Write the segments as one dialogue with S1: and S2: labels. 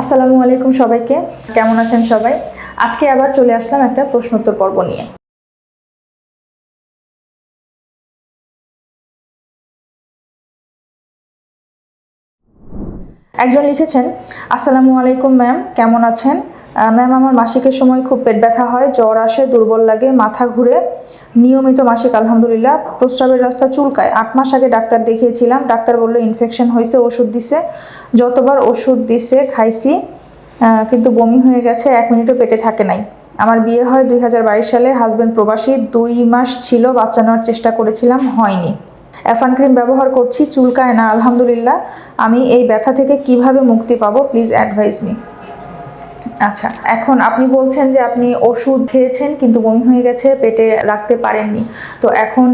S1: আসসালামু আলাইকুম সবাইকে। কেমন আছেন সবাই? আজকে আবার চলে আসলাম একটা প্রশ্নোত্তর পর্ব নিয়ে। একজন লিখেছেন, আসসালামু আলাইকুম, ম্যাম, কেমন আছেন? ম্যাম আমার মাসিকের সময় খুব পেট ব্যথা হয়, জ্বর আসে, দুর্বল লাগে, মাথা ঘুরে। নিয়মিত মাসিক, আলহামদুলিল্লাহ, প্রস্রাবের রাস্তা চুলকায়। আট মাস আগে ডাক্তার দেখিয়েছিলাম, ডাক্তার বলল ইনফেকশন হয়েছে, ওষুধ দিছে। যতবার ওষুধ দিছে, খাইছি কিন্তু বমি হয়ে গেছে, এক মিনিটও পেটে থাকে নাই। আমার বিয়ে হয় দুই হাজার বাইশ সালে হাজবেন্ড প্রবাসী, দুই মাস ছিল, বাচ্চা নেওয়ার চেষ্টা করেছিলাম, হয়নি। অ্যাফান ক্রিম ব্যবহার করছি, চুলকায় না, আলহামদুলিল্লাহ। আমি এই ব্যথা থেকে কীভাবে মুক্তি পাবো প্লিজ অ্যাডভাইস মি আচ্ছা এখন আপনি বলছেন যে আপনি ওষুধ খেয়েছেন কিন্তু বমি হয়ে গেছে, পেটে রাখতে পারেননি। তো এখন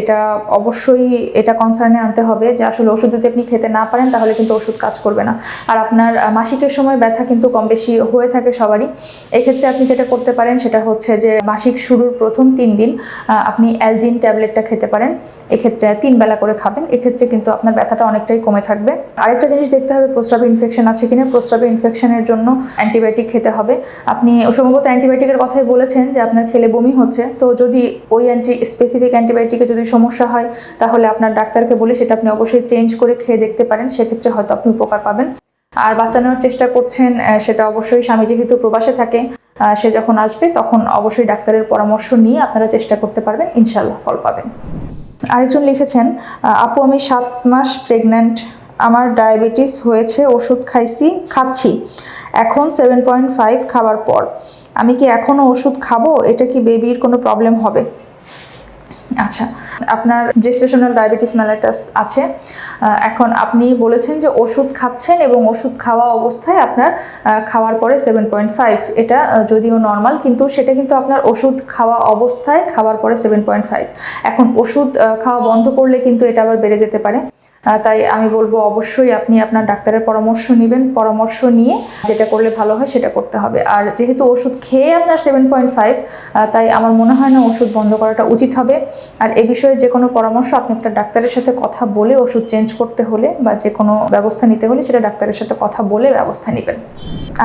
S1: এটা অবশ্যই এটা কনসার্নে আনতে হবে যে আসলে ওষুধ যদি আপনি খেতে না পারেন তাহলে কিন্তু ওষুধ কাজ করবে না। আর আপনার মাসিকের সময় ব্যথা কিন্তু কম বেশি হয়ে থাকে সবারই। এক্ষেত্রে আপনি যেটা করতে পারেন সেটা হচ্ছে যে মাসিক শুরুর প্রথম তিন দিন আপনি অ্যালজিন ট্যাবলেটটা খেতে পারেন। এক্ষেত্রে তিন বেলা করে খাবেন। এক্ষেত্রে কিন্তু আপনার ব্যথাটা অনেকটাই কমে থাকবে। আরেকটা জিনিস দেখতে হবে, প্রস্রাবে ইনফেকশন আছে কিনা? প্রস্রাবে ইনফেকশনের জন্য অ্যান্টিবায়োটিক খেতে হবে। আপনি সম্ভবত অ্যান্টিবায়োটিকের কথাই বলেছেন যে আপনার খেলে বমি হচ্ছে। তো যদি ওই অ্যান্টি স্পেসিফিক অ্যান্টিবায়োটিকে যদি সমস্যা হয়, তাহলে আপনার ডাক্তারকে বলে সেটা আপনি অবশ্যই চেঞ্জ করে খেয়ে দেখতে পারেন। সেক্ষেত্রে হয়তো আপনি উপকার পাবেন। আর বাঁচানোর চেষ্টা করছেন সেটা অবশ্যই স্বামী যেহেতু প্রবাসে থাকে সে যখন আসবে তখন অবশ্যই ডাক্তারের পরামর্শ নিয়ে আপনারা চেষ্টা করতে পারবেন ইনশাল্লাহ ফল পাবেন। আরেকজন লিখেছেন আপু, আমি সাত মাস প্রেগন্যান্ট আমার ডায়াবেটিস হয়েছে, ওষুধ খাইছি, খাচ্ছি। এখন সেভেন পয়েন্ট ফাইভ খাওয়ার পর। আমি কি এখনও ওষুধ খাব? এটা কি বেবির কোনো প্রবলেম হবে? আচ্ছা আপনার জেস্টেশনাল ডায়াবেটিস মেলাটাস আছে। এখন আপনি বলেছেন যে ওষুধ খাচ্ছেন এবং ওষুধ খাওয়া অবস্থায় আপনার খাওয়ার পরে সেভেন পয়েন্ট ফাইভ এটা যদিও নর্মাল কিন্তু সেটা কিন্তু আপনার ওষুধ খাওয়া অবস্থায় খাওয়ার পরে সেভেন পয়েন্ট ফাইভ এখন ওষুধ খাওয়া বন্ধ করলে কিন্তু এটা আবার বেড়ে যেতে পারে। তাই আমি বলব অবশ্যই আপনি আপনার ডাক্তারের পরামর্শ নেবেন। পরামর্শ নিয়ে যেটা করলে ভালো হয় সেটা করতে হবে। আর যেহেতু ওষুধ খেয়ে আপনার সেভেন পয়েন্ট ফাইভ তাই আমার মনে হয় না ওষুধ বন্ধ করাটা উচিত হবে। আর এ বিষয়ে যে কোনো পরামর্শ আপনি একটা ডাক্তারের সাথে কথা বলে ওষুধ চেঞ্জ করতে হলে বা যে কোনো ব্যবস্থা নিতে হলে সেটা ডাক্তারের সাথে কথা বলে ব্যবস্থা নেবেন।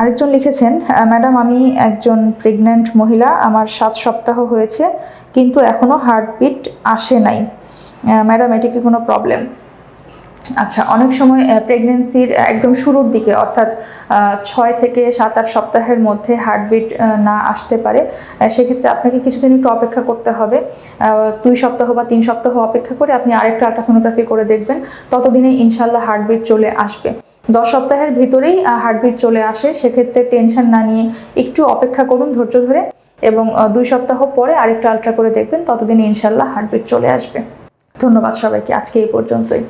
S1: আরেকজন লিখেছেন ম্যাডাম, আমি একজন প্রেগন্যান্ট মহিলা, আমার সাত সপ্তাহ হয়েছে, কিন্তু এখনও হার্টবিট আসে নাই। ম্যাডাম, এটি কি কোনো প্রবলেম আচ্ছা অনেক সময় প্রেগনেন্সির একদম শুরুর দিকে, অর্থাৎ ছয় থেকে সাত আট সপ্তাহের মধ্যে হার্টবিট না আসতে পারে সেক্ষেত্রে আপনাকে কিছুদিন একটু অপেক্ষা করতে হবে। দুই সপ্তাহ বা তিন সপ্তাহ অপেক্ষা করে আপনি আরেকটা আল্ট্রাসোনোগ্রাফি করে দেখবেন, ততদিনে ইনশাল্লাহ হার্টবিট চলে আসবে। দশ সপ্তাহের ভিতরেই হার্টবিট চলে আসে, সেক্ষেত্রে টেনশন না নিয়ে একটু অপেক্ষা করুন ধৈর্য ধরে এবং দুই সপ্তাহ পরে আরেকটা আলট্রা করে দেখবেন, ততদিনে ইনশাল্লাহ হার্টবিট চলে আসবে। ধন্যবাদ সবাইকে, আজকে এই পর্যন্তই।